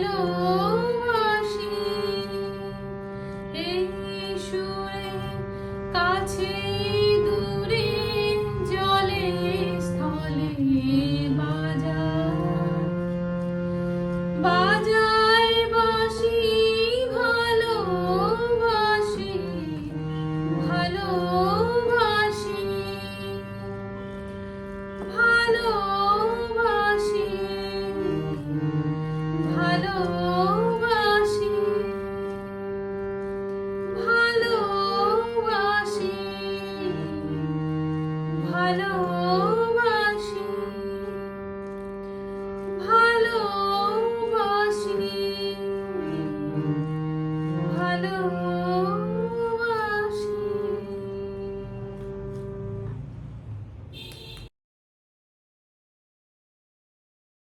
ভালোবাসি এই সুরে কাছে দূরে জলে স্থলে বাজার বাজায় বাসি ভালোবাসি ভালোবাসি ভালো Hallo.